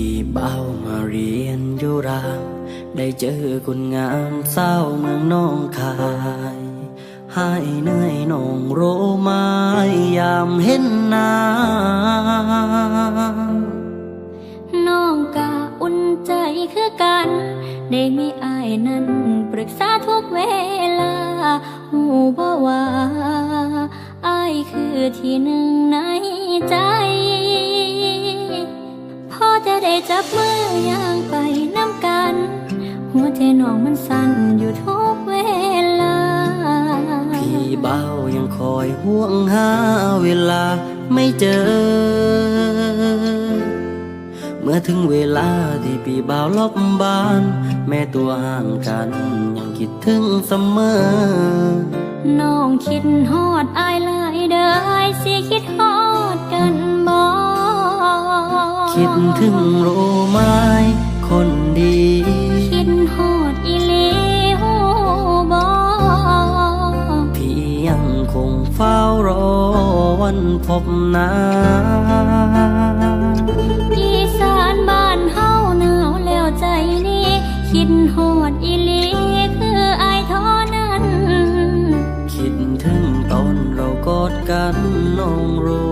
ที่เบ้ามาเรียนอยู่รางได้เจอคนงามเศร้าเมืองน้องคายให้เหนื่อยนองโรมายามเห็นนางน้องกาอุ่นใจคือกัน ได้มีอายนั้นปรึกษาทุกเวลาหูบ่ว่าอายคือที่หนึ่งในใจ ได้จับมือย่างไปน้ำกัน หัวใจน้องมันสั่นอยู่ทุกเวลา พี่เบายังคอยห่วงหาเวลาไม่เจอ เมื่อถึงเวลาที่พี่เบาล็อกบ้าน แม่ตัวห่างกัน ยังคิดถึงเสมอ น้องคิดฮอดอายหลายเด้ออายสิคิดฮอด คิดถึงรู้ไหมคนดี คิดฮอดอีลีหูบ่พี่ยังคงเฝ้ารอวันพบหน้าอีสานบ้านเฮาหนาวแล้วใจนี้ คิดฮอดอีหลีคืออายท่านั้น คิดถึงตอนเรากอดกันน้องรู้